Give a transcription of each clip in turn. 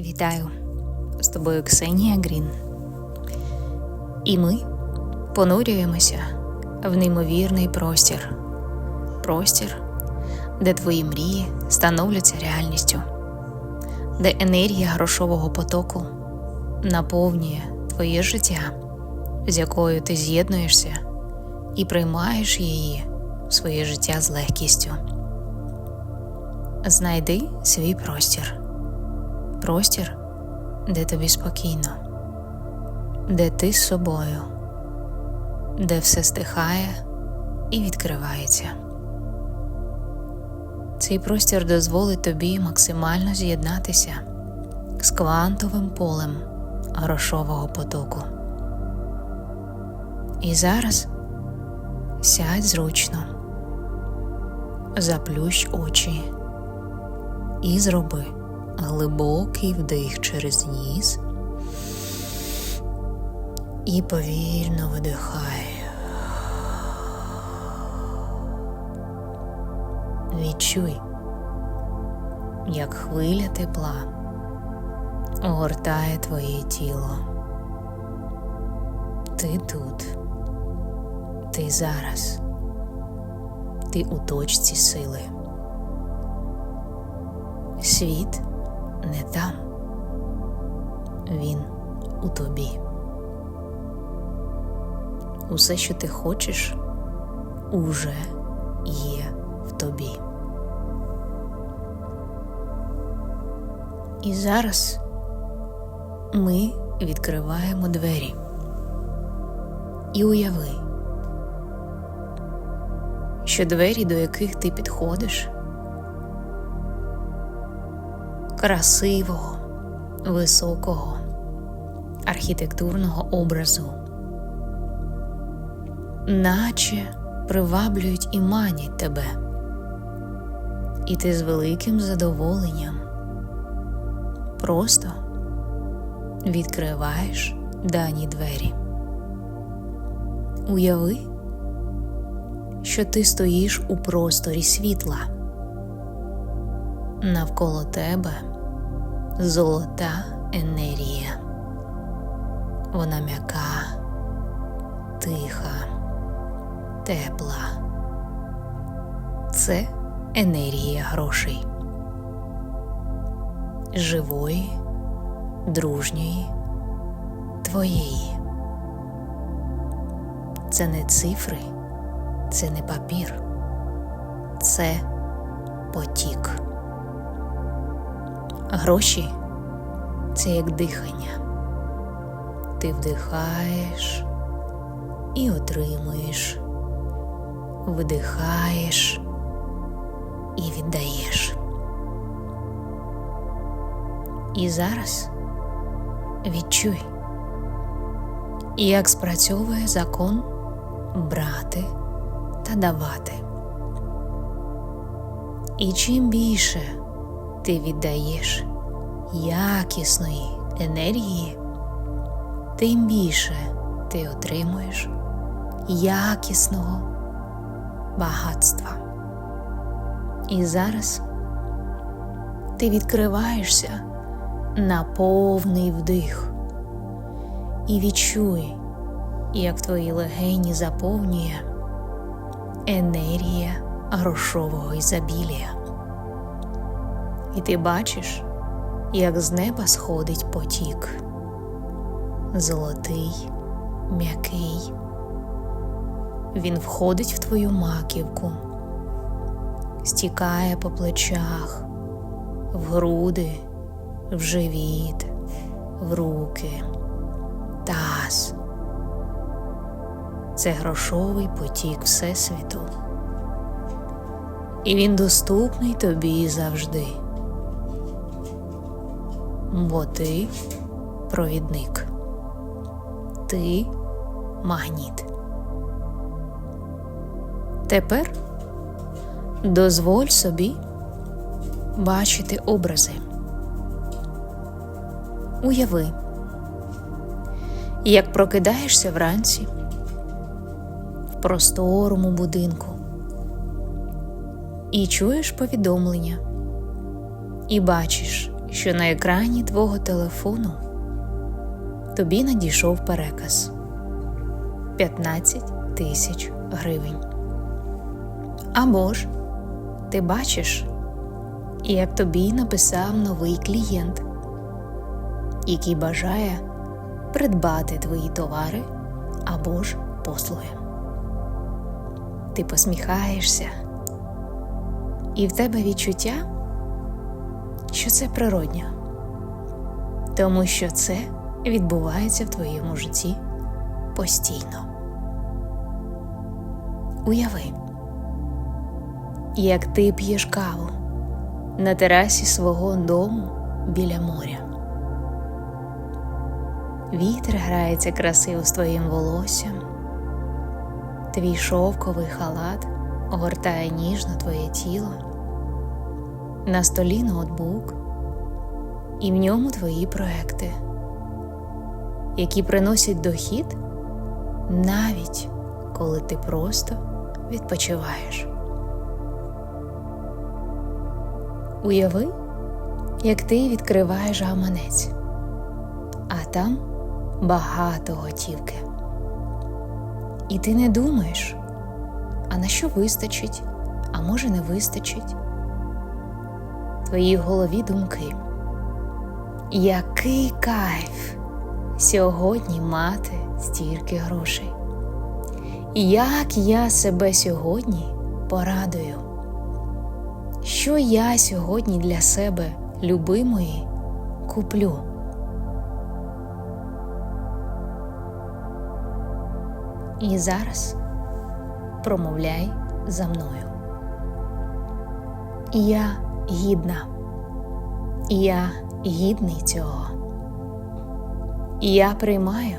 Вітаю з тобою Ксенія Грін. І ми понурюємося в неймовірний простір. Простір, де твої мрії становляться реальністю, де енергія грошового потоку наповнює твоє життя, з якою ти з'єднуєшся і приймаєш її в своє життя з легкістю. Знайди свій простір. Простір, де тобі спокійно, де ти з собою, де все стихає і відкривається. Цей простір дозволить тобі максимально з'єднатися з квантовим полем грошового потоку. І зараз сядь зручно, заплющ очі і зроби глибокий вдих через ніс і повільно видихай. Відчуй, як хвиля тепла огортає твоє тіло. Ти тут, ти зараз, ти у точці сили. Світ не там, він у тобі. Усе, що ти хочеш, уже є в тобі. І зараз ми відкриваємо двері і уяви, що двері, до яких ти підходиш, красивого, високого, архітектурного образу, наче приваблюють і манять тебе, і ти з великим задоволенням просто відкриваєш дані двері. Уяви, що ти стоїш у просторі світла. Навколо тебе золота енергія. Вона м'яка, тиха, тепла. Це енергія грошей. Живої, дружньої, твоєї. Це не цифри, це не папір, це потік. Гроші це як дихання. Ти вдихаєш і отримуєш, видихаєш і віддаєш. І зараз відчуй, як спрацьовує закон брати та давати. І чим більше ти віддаєш якісної енергії, тим більше ти отримуєш якісного багатства. І зараз ти відкриваєшся на повний вдих і відчуй, як твої легені заповнює енергія грошового ізобілія. І ти бачиш, як з неба сходить потік, золотий, м'який. Він входить в твою маківку, стікає по плечах, в груди, в живіт, в руки, таз. Це грошовий потік Всесвіту. І він доступний тобі завжди. Бо ти провідник, ти магніт. Тепер дозволь собі бачити образи. Уяви, як прокидаєшся вранці в просторому будинку і чуєш повідомлення, і бачиш, що на екрані твого телефону тобі надійшов переказ 15 тисяч гривень. Або ж ти бачиш, як тобі написав новий клієнт, який бажає придбати твої товари або ж послуги. Ти посміхаєшся, і в тебе відчуття, що це природньо, тому що це відбувається в твоєму житті постійно. Уяви, як ти п'єш каву на терасі свого дому біля моря. Вітер грається красиво з твоїм волоссям, твій шовковий халат огортає ніжно твоє тіло, на столі ноутбук, і в ньому твої проекти, які приносять дохід навіть коли ти просто відпочиваєш. Уяви, як ти відкриваєш гаманець, а там багато готівки. І ти не думаєш, а на що вистачить, а може не вистачить. Твоїй голові думки. Який кайф сьогодні мати стільки грошей? Як я себе сьогодні порадую? Що я сьогодні для себе, любимої, куплю? І зараз промовляй за мною. Я гідна, я гідний цього. Я приймаю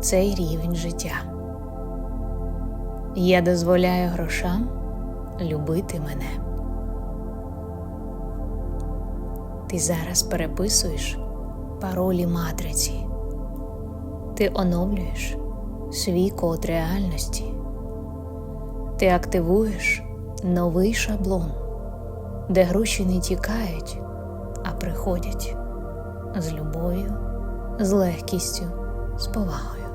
цей рівень життя. Я дозволяю грошам любити мене. Ти зараз переписуєш паролі матриці. Ти оновлюєш свій код реальності. Ти активуєш новий шаблон, де гроші не тікають, а приходять з любов'ю, з легкістю, з повагою.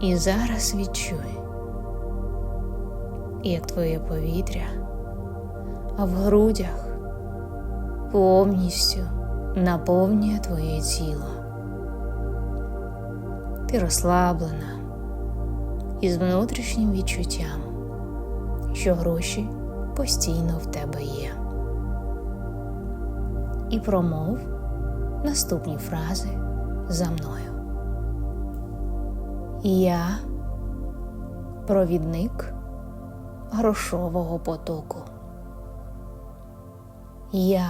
І зараз відчуй, як твоє повітря в грудях повністю наповнює твоє тіло. Ти розслаблена із внутрішнім відчуттям, що гроші постійно в тебе є. І промов наступні фрази за мною. Я провідник грошового потоку. Я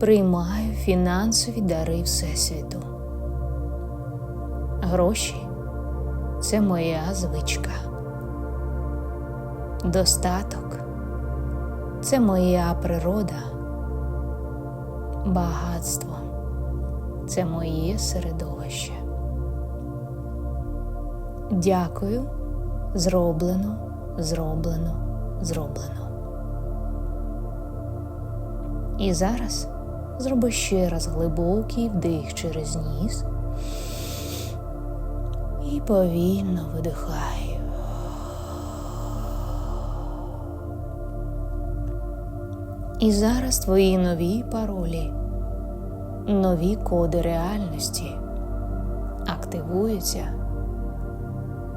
приймаю фінансові дари Всесвіту. Гроші це моя звичка. Достаток це моя природа. Багатство це моє середовище. Дякую, зроблено, зроблено, зроблено. І зараз зроби ще раз глибокий вдих через ніс і повільно видихай. І зараз твої нові паролі, нові коди реальності активуються,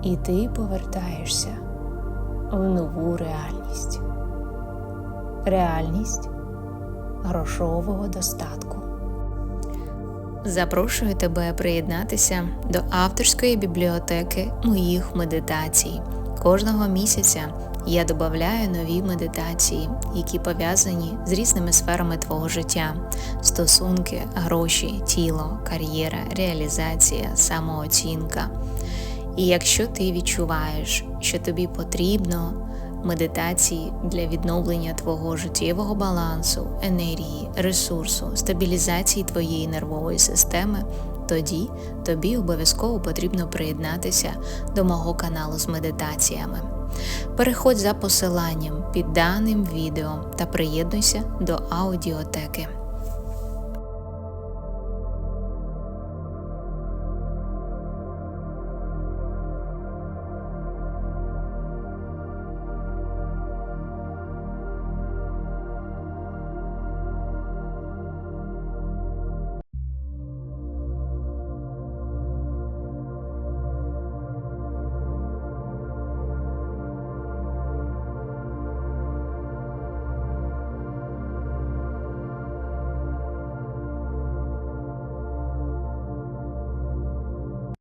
і ти повертаєшся в нову реальність. Реальність грошового достатку. Запрошую тебе приєднатися до авторської бібліотеки моїх медитацій. Кожного місяця я додаю нові медитації, які пов'язані з різними сферами твого життя: стосунки, гроші, тіло, кар'єра, реалізація, самооцінка. І якщо ти відчуваєш, що тобі потрібно медитації для відновлення твого життєвого балансу, енергії, ресурсу, стабілізації твоєї нервової системи, тоді тобі обов'язково потрібно приєднатися до мого каналу з медитаціями. Переходь за посиланням під даним відео та приєднуйся до аудіотеки.